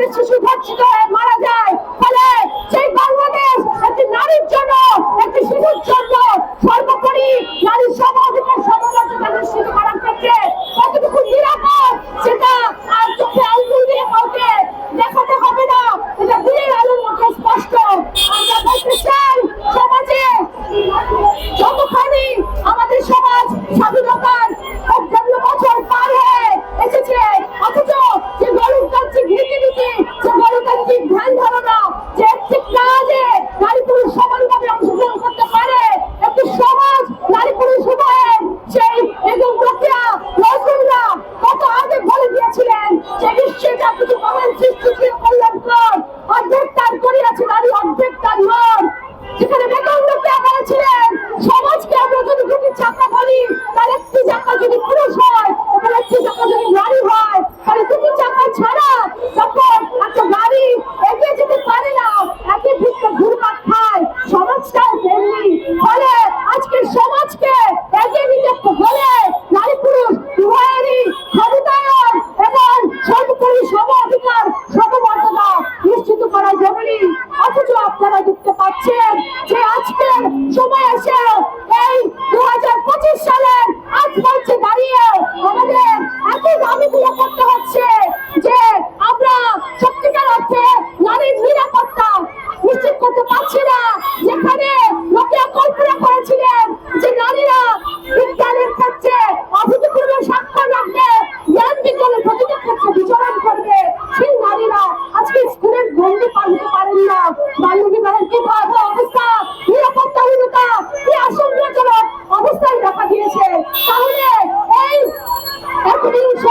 করে শিশু ধর্ষিত মারা যায়। ফলে সেই বাংলাদেশ একটি নারীর জন্য অথচ আপনারা দেখতে পাচ্ছেন যে আজকের সময় এসে এই দু হাজার পঁচিশ সালের আজ পর্যন্ত একবিংশ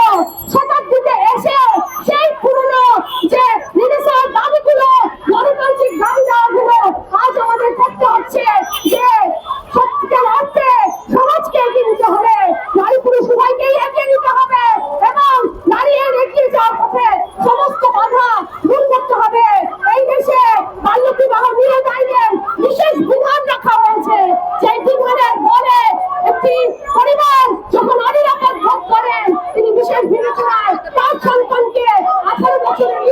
শতাব্দীতে এসে সেই পুরনো যে নিরেশার দাবিগুলো, গণতান্ত্রিক দাবি দেওয়াগুলো আজ আমাদের করতে হচ্ছে যে সত্যিকার অর্থে সমাজকে এগিয়ে নিতে হবে, নারী পুরুষ সবাইকেই এগিয়ে নিতে হবে এবং নারী এগিয়ে যাওয়ার পথে সমস্ত বাধা দূর করতে হবে। এই দেশে বাল্য নিয়ে আইনের বিশেষ বিধান রাখা হয়েছে। সেই বিধানের বলে একটি পরিবার যখন মানুষের ভূমিকায় তার সন্তানকে আঠারো বছরের